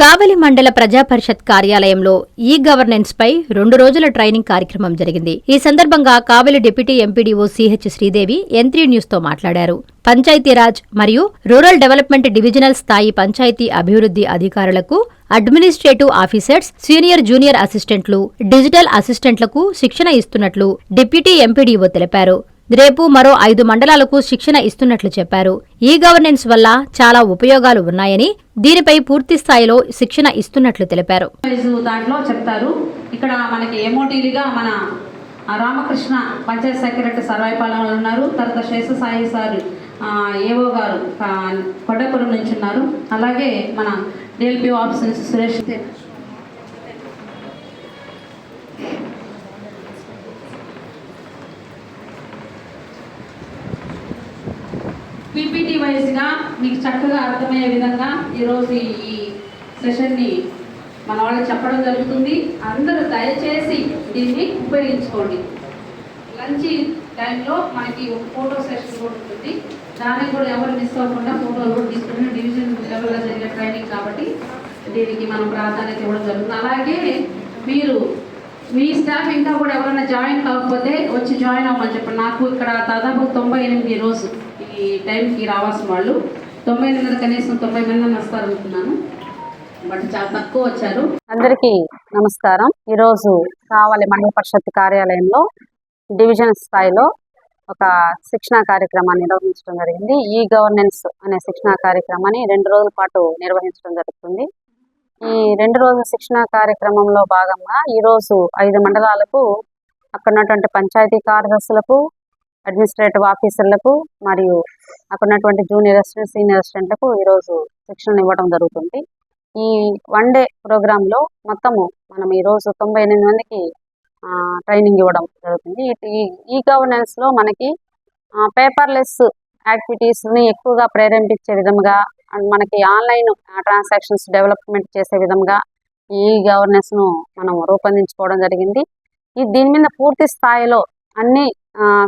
కావలి మండల ప్రజా పరిషత్ కార్యాలయంలో ఈ గవర్నెన్స్ పై రెండు రోజుల ట్రైనింగ్ కార్యక్రమం జరిగింది. ఈ సందర్భంగా Kavali deputy MPDO CH Sridevi M three న్యూస్తో మాట్లాడారు. పంచాయతీరాజ్ మరియు రూరల్ డెవలప్మెంట్ డివిజనల్ స్థాయి పంచాయతీ అభివృద్ధి అధికారులకు అడ్మినిస్ట్రేటివ్ ఆఫీసర్స్ సీనియర్ జూనియర్ అసిస్టెంట్లు డిజిటల్ అసిస్టెంట్లకు శిక్షణ ఇస్తున్నట్లు డిప్యూటీ ఎంపీడీఓ తెలిపారు. రేపు మరో ఐదు మండలాలకు శిక్షణ ఇస్తున్నట్లు చెప్పారు. ఈ గవర్నెన్స్ వల్ల చాలా ఉపయోగాలు ఉన్నాయని దీనిపై పూర్తి స్థాయిలో శిక్షణ ఇస్తున్నట్లు తెలిపారు. దాంట్లో చెప్తారు. ఇక్కడ మనకి ఎమోటీలుగా మన రామకృష్ణ పంచాయత్ సెక్రటరీ సర్వాయిపాలెంలో ఉన్నారు. తర్వాత శేష సాయి సార్ ఏవో గారు కొండపురం నుంచి ఉన్నారు. అలాగే మన డిఎల్పి ఆఫీస్ నుంచి సురేష్. పీపీటీ వైజ్గా మీకు చక్కగా అర్థమయ్యే విధంగా ఈరోజు ఈ సెషన్ని మన వాళ్ళకి చెప్పడం జరుగుతుంది. అందరూ దయచేసి దీన్ని ఉపయోగించుకోండి. లంచ్ టైంలో మనకి ఒక ఫోటో సెషన్ కూడా ఉంటుంది. దానికి కూడా ఎవరు మిస్ అవ్వకుండా ఫోటోలు కూడా తీసుకుని డివిజన్ లెవెల్లో జరిగే ట్రైనింగ్ కాబట్టి దీనికి మనం ప్రాధాన్యత ఇవ్వడం జరుగుతుంది. అలాగే మీరు మీ స్టాఫ్ ఇంకా కూడా ఎవరైనా జాయిన్ కాకపోతే వచ్చి జాయిన్ అవ్వమని చెప్పండి. నాకు ఇక్కడ దాదాపు తొంభై ఎనిమిది రోజు. ఈ టైంకి రావాల్సిన వాళ్ళు తొంభై ఎనిమిది కనీసం తొంభై మంది వస్తారు అనుకున్నాను బట్ చాలా తక్కువ వచ్చారు. అందరికీ నమస్కారం. ఈరోజు కావాలి మండల పరిషత్ కార్యాలయంలో డివిజన్ స్థాయిలో ఒక శిక్షణా కార్యక్రమాన్ని నిర్వహించడం జరిగింది. ఈ గవర్నెన్స్ అనే శిక్షణా కార్యక్రమాన్ని రెండు రోజుల పాటు నిర్వహించడం జరుగుతుంది. ఈ రెండు రోజుల శిక్షణా కార్యక్రమంలో భాగంగా ఈరోజు ఐదు మండలాలకు అక్కడ ఉన్నటువంటి పంచాయతీ కార్యదర్శులకు అడ్మినిస్ట్రేటివ్ ఆఫీసర్లకు మరియు అక్కడ ఉన్నటువంటి జూనియర్ అసిస్టెంట్ సీనియర్ అసిస్టెంట్లకు ఈరోజు శిక్షణ ఇవ్వడం జరుగుతుంది. ఈ వన్ డే ప్రోగ్రాంలో మొత్తము మనం ఈరోజు తొంభై ఎనిమిది మందికి ట్రైనింగ్ ఇవ్వడం జరుగుతుంది. ఈ- ఈ గవర్నెన్స్లో మనకి పేపర్లెస్ యాక్టివిటీస్ని ఎక్కువగా ప్రేరేపించే విధంగా అండ్ మనకి ఆన్లైన్ ట్రాన్సాక్షన్స్ డెవలప్మెంట్ చేసే విధంగా ఈ గవర్నెన్స్ను మనం రూపొందించుకోవడం జరిగింది. ఈ దీని మీద పూర్తి స్థాయిలో అన్ని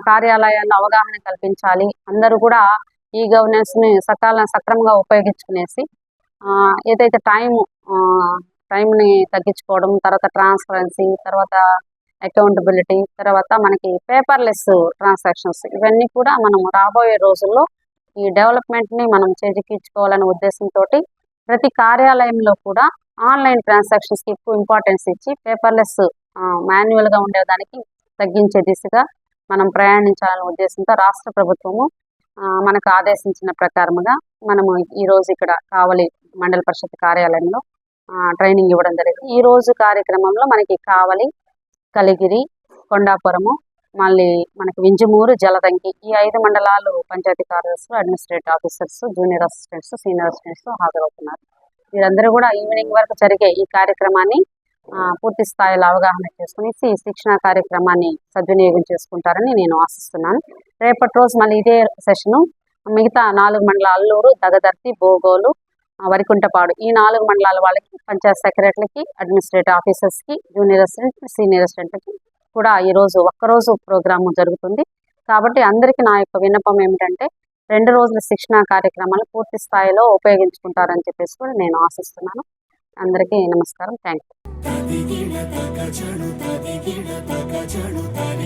కార్యాలయాల్లో అవగాహన కల్పించాలి. అందరూ కూడా ఈ గవర్నెన్స్ని సకాల సక్రమంగా ఉపయోగించుకునేసి ఏదైతే టైం టైంని తగ్గించుకోవడం తర్వాత ట్రాన్స్పరెన్సీ తర్వాత అకౌంటబిలిటీ తర్వాత మనకి పేపర్లెస్ ట్రాన్సాక్షన్స్ ఇవన్నీ కూడా మనం రాబోయే రోజుల్లో ఈ డెవలప్మెంట్ని మనం చేజిక్కించుకోవాలనే ఉద్దేశంతో ప్రతి కార్యాలయంలో కూడా ఆన్లైన్ ట్రాన్సాక్షన్స్కి ఎక్కువ ఇంపార్టెన్స్ ఇచ్చి పేపర్లెస్ మాన్యువల్గా ఉండేదానికి తగ్గించే దిశగా మనం ప్రయాణించాలనే ఉద్దేశంతో రాష్ట్ర ప్రభుత్వము మనకు ఆదేశించిన ప్రకారముగా మనము ఈ రోజు ఇక్కడ కావలి మండల పరిషత్ కార్యాలయంలో ట్రైనింగ్ ఇవ్వడం జరిగింది. ఈ రోజు కార్యక్రమంలో మనకి కావలి కలిగిరి కొండాపురము మళ్ళీ మనకి వింజమూరు జలదంకి ఈ ఐదు మండలాలు పంచాయతీ కార్యదర్శులు administrative officers junior assistants senior assistants హాజరవుతున్నారు. వీరందరూ కూడా ఈవినింగ్ వరకు జరిగే ఈ కార్యక్రమాన్ని పూర్తి స్థాయిలో అవగాహన చేసుకుని ఈ శిక్షణ కార్యక్రమాన్ని సద్వినియోగం చేసుకుంటారని నేను ఆశిస్తున్నాను. రేపటి రోజు మళ్ళీ ఇదే సెషను మిగతా నాలుగు మండల అల్లూరు దగదర్తి బోగోలు వరికుంటపాడు ఈ నాలుగు మండలాల వాళ్ళకి పంచాయత్ సెక్రటరీకి అడ్మినిస్ట్రేటివ్ ఆఫీసర్స్కి జూనియర్ అసిస్టెంట్ సీనియర్ అసిస్టెంట్కి కూడా ఈరోజు ఒక్కరోజు ప్రోగ్రాము జరుగుతుంది. కాబట్టి అందరికీ నా యొక్క విన్నపం ఏమిటంటే రెండు రోజుల శిక్షణా కార్యక్రమాలు పూర్తి స్థాయిలో ఉపయోగించుకుంటారని చెప్పేసి కూడా నేను ఆశిస్తున్నాను. అందరికీ నమస్కారం. థ్యాంక్ యూ దిగిన తగ చణు తదిగిన తగ చణు తగ